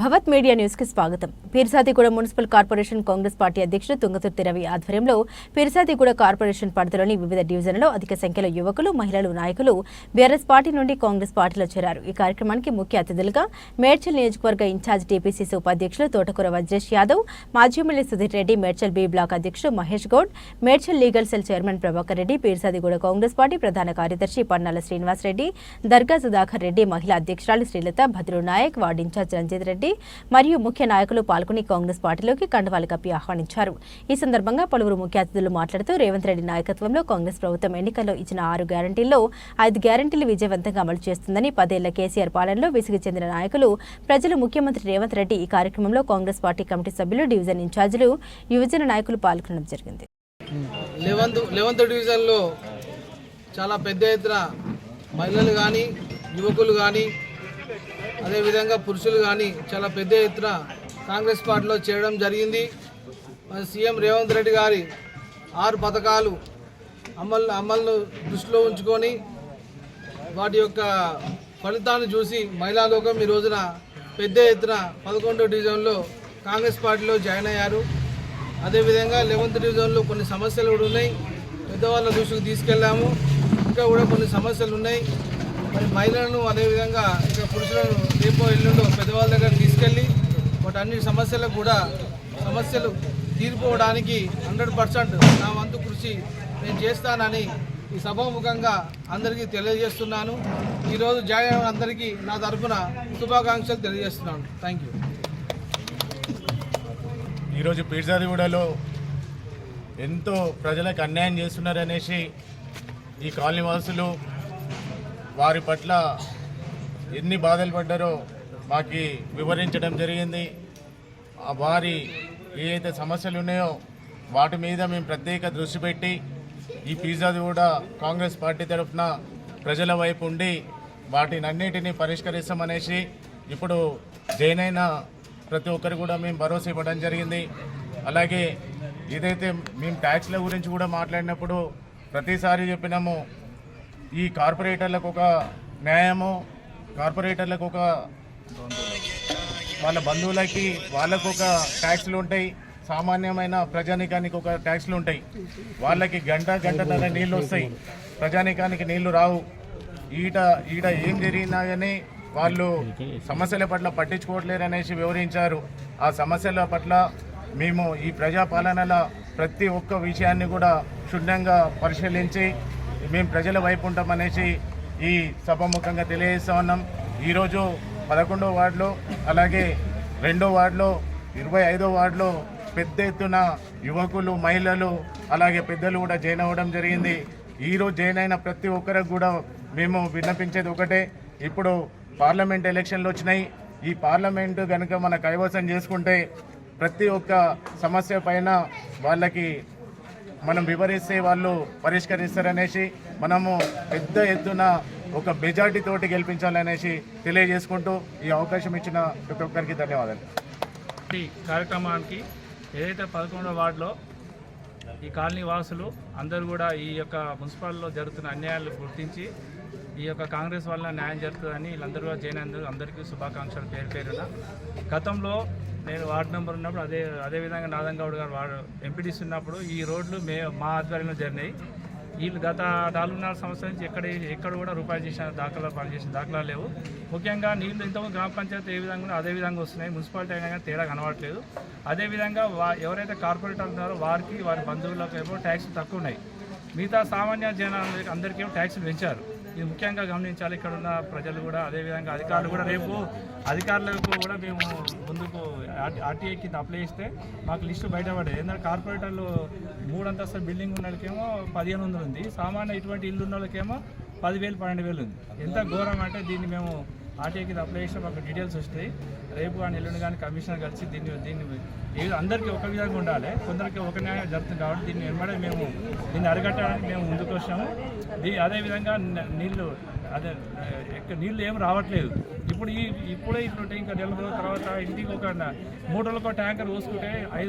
భవత్ media న్యూస్కి స్వాగతం. Peerzadiguda municipal corporation Congress party అధ్యక్షుడు తుంగతుర్తి రవి ఆధ్వర్యంలో పీర్సాదిగూడ కార్పొరేషన్ పరిధిలోని వివిధ డివిజన్లలో అధిక సంఖ్యలో యువకులు మహిళలు నాయకులు బీఆర్ఎస్ పార్టీ నుండి కాంగ్రెస్ పార్టీలో చేరారు. ఈ కార్యక్రమానికి ముఖ్య అతిథులుగా మేడ్చల్ నియోజకవర్గ ఇన్ఛార్జ్ టీపీసీసీ ఉపాధ్యక్షులు తోటకూర వజ్రేష్ యాదవ్ మాజీ MLA Sudheer Reddy Medchal B block అధ్యక్షుడు Mahesh Goud Medchal legal cell chairman Prabhakar Reddy Peerzadiguda Congress party ప్రధాన కార్యదర్శి పన్నాల శ్రీనివాస్ రెడ్డి దర్గా సుధాకర్ రెడ్డి మహిళా అధ్యక్షురాలు శ్రీలత భద్రు నాయక్ వార్డు ఇన్ఛార్జ్ రంజిత్ రెడ్డి మరియు ముఖ్య నాయకులు పాల్గొని కాంగ్రెస్ పార్టీలోకి కండవాలు కప్పి ఆహ్వానించారు. ఈ సందర్భంగా పలువురు ముఖ్య అతిథులు మాట్లాడుతూ రేవంత్ రెడ్డి నాయకత్వంలో కాంగ్రెస్ ప్రభుత్వం ఎన్నికల్లో ఇచ్చిన ఆరు గ్యారంటీల్లో ఐదు గ్యారంటీలు విజయవంతంగా అమలు చేస్తుందని పదేళ్ళ కేసీఆర్ పాలనలో విసిగి చెందిన నాయకులు ప్రజలు ముఖ్యమంత్రి రేవంత్ రెడ్డి ఈ కార్యక్రమంలో కాంగ్రెస్ పార్టీ కమిటీ సభ్యులు డివిజన్ ఇన్ఛార్జీలు యువజన నాయకులు పాల్గొనడం జరిగింది. లెవెంత్ లెవెంత్ డివిజన్లో చాలా పెద్ద ఎత్తున మహిళలు కానీ యువకులు కానీ అదేవిధంగా పురుషులు కానీ చాలా పెద్ద ఎత్తున కాంగ్రెస్ పార్టీలో చేరడం జరిగింది. సీఎం రేవంత్ రెడ్డి గారి ఆరు పథకాలు అమలు అమలును దృష్టిలో ఉంచుకొని వాటి యొక్క ఫలితాన్ని చూసి మహిళా లోకం ఈ రోజున పెద్ద ఎత్తున పదకొండో డివిజన్లో కాంగ్రెస్ పార్టీలో జాయిన్ అయ్యారు. అదేవిధంగా లెవెంత్ డివిజన్లో కొన్ని సమస్యలు కూడా ఉన్నాయి. పెద్దవాళ్ళ దృష్టికి తీసుకెళ్ళాము. ఇంకా కూడా కొన్ని సమస్యలు ఉన్నాయి. మరి మహిళలను అదేవిధంగా ఇంకా పురుషులను రేపో ఎల్లుండో పెద్దవాళ్ళ దగ్గర తీసుకెళ్ళి వాటి అన్ని సమస్యలకు కూడా సమస్యలు తీరిపోవడానికి హండ్రెడ్ పర్సెంట్ నా వంతు కృషి నేను చేస్తానని ఈ సభాముఖంగా అందరికీ తెలియజేస్తున్నాను. ఈరోజు జాయిన్ అయిన అందరికీ నా తరఫున శుభాకాంక్షలు తెలియజేస్తున్నాను. Thank you. ఈరోజు పీర్జాదిగూడలో ఎంతో ప్రజలకు అన్యాయం చేస్తున్నారనేసి ఈ కాలనీ వాసులు వారి పట్ల ఎన్ని బాధలు పడ్డారో మాకు వివరించడం జరిగింది. ఆ వారి ఏదైతే సమస్యలు ఉన్నాయో వాటి మీద మేము ప్రత్యేక దృష్టి పెట్టి ఈ పిజ్జాది కూడా కాంగ్రెస్ పార్టీ తరఫున ప్రజల వైపు ఉండి వాటిని అన్నిటినీ పరిష్కరిస్తామనేసి ఇప్పుడు జైన్ ప్రతి ఒక్కరు కూడా మేము భరోసా ఇవ్వడం జరిగింది. అలాగే ఏదైతే మేము ట్యాక్స్ల గురించి కూడా మాట్లాడినప్పుడు ప్రతిసారి చెప్పినాము ఈ కార్పొరేటర్లకు ఒక న్యాయము కార్పొరేటర్లకు ఒక వాళ్ళ బంధువులకి వాళ్ళకు ఒక ట్యాక్స్లు ఉంటాయి. సామాన్యమైన ప్రజానికానికి ఒక ట్యాక్స్లు ఉంటాయి. వాళ్ళకి గంట గంటన్నర నీళ్ళు వస్తాయి. ప్రజానికానికి నీళ్ళు రావు. ఈట ఈడ ఏం జరిగినా కానీ వాళ్ళు సమస్యల పట్ల పట్టించుకోవట్లేరు అనేసి వివరించారు. ఆ సమస్యల పట్ల మేము ఈ ప్రజాపాలనల ప్రతి ఒక్క విషయాన్ని కూడా క్షుణ్ణంగా పరిశీలించి మేము ప్రజల వైపు ఉంటామనేసి ఈ సభాముఖంగా తెలియజేస్తా ఉన్నాం. ఈరోజు పదకొండో వార్డులో అలాగే రెండో వార్డులో ఇరవై ఐదో వార్డులో పెద్ద ఎత్తున యువకులు మహిళలు అలాగే పెద్దలు కూడా జాయిన్ అవ్వడం జరిగింది. ఈరోజు జాయిన్ అయిన ప్రతి ఒక్కరికి కూడా మేము విన్నపించేది ఒకటే. ఇప్పుడు పార్లమెంట్ ఎలక్షన్లు వచ్చినాయి. ఈ పార్లమెంట్ కనుక మన కైవసం చేసుకుంటే ప్రతి ఒక్క సమస్య పైన వాళ్ళకి మనం వివరిస్తే వాళ్ళు పరిష్కరిస్తారనేసి మనము పెద్ద ఎత్తున ఒక మెజార్టీ తోటి గెలిపించాలనేసి తెలియజేసుకుంటూ ఈ అవకాశం ఇచ్చిన ప్రతి ఒక్కరికి ధన్యవాదాలు. ఈ కార్యక్రమానికి ఏదైతే పదకొండవ వార్డులో ఈ కాలనీ వాసులు అందరూ కూడా ఈ యొక్క మున్సిపాలిటీలో జరుగుతున్న అన్యాయాలు గుర్తించి ఈ యొక్క కాంగ్రెస్ వల్ల న్యాయం జరుగుతుందని వీళ్ళందరూ కూడా చేయనందుకు అందరికీ శుభాకాంక్షలు పేరు పేరున. గతంలో నేను వార్డు నెంబర్ ఉన్నప్పుడు అదే అదేవిధంగా నాదంగౌడ్ గారు వార్డు ఎంపీటీస్ ఉన్నప్పుడు ఈ రోడ్లు మే మా ఆధ్వర్యంలో జరిగినాయి. వీళ్ళు గత నాలుగున్నర సంవత్సరం నుంచి ఎక్కడ ఎక్కడ కూడా రూపాయలు చేసిన దాఖలా పనిచేసిన దాఖలాలు లేవు. ముఖ్యంగా నీళ్ళు ఇంతకుముందు గ్రామ పంచాయతీ ఏ విధంగా అదే విధంగా వస్తున్నాయి. మున్సిపాలిటీ అయినా కానీ తేడా కనబడట్లేదు. అదేవిధంగా వా ఎవరైతే కార్పొరేటర్ ఉన్నారో వారికి వారి బంధువులకు ఏమో ట్యాక్స్ తక్కువ ఉన్నాయి. మిగతా సామాన్య జనాలకి అందరికీ ట్యాక్సులు పెంచారు. ఇది ముఖ్యంగా గమనించాలి. ఇక్కడ ఉన్న ప్రజలు కూడా అదేవిధంగా అధికారులు కూడా రేపు అధికారులకు కూడా మేము ముందుకు ఆర్టీఐ కింద అప్లై చేస్తే మాకు లిస్టు బయటపడేది. ఎందుకంటే కార్పొరేటర్లు మూడు అంతస్తుల బిల్డింగ్ ఉన్న వాళ్ళకేమో పదిహేను వందలు ఉంది. సామాన్య ఇటువంటి ఇల్లు ఉన్న వాళ్ళకేమో పదివేలు పన్నెండు వేలు ఉంది. ఎంత ఘోరం అంటే దీన్ని మేము ఆర్టీఐ కింద అప్లై చేస్తే మాకు డీటెయిల్స్ వస్తాయి. రేపు కానీ ఎల్లుండి కానీ కమిషనర్ కలిసి దీన్ని దీన్ని ఏ- అందరికీ ఒక విధంగా ఉండాలి. కొందరికి ఒక న్యాయం జరుగుతుంది కాబట్టి దీన్ని వెంబడే మేము దీన్ని అరగట్టడానికి మేము ముందుకు వచ్చాము. దీ అదేవిధంగా న- నీళ్ళు అదే ఎక్క- నీళ్ళు ఏం రావట్లేదు. ఇప్పుడు ఈ ఇప్పుడే ఇట్లుంటే ఇంకా నెల రోజుల తర్వాత ఇంటికి ఒక మూడు రోజులకు ట్యాంకర్ పోసుకుంటే ఐదు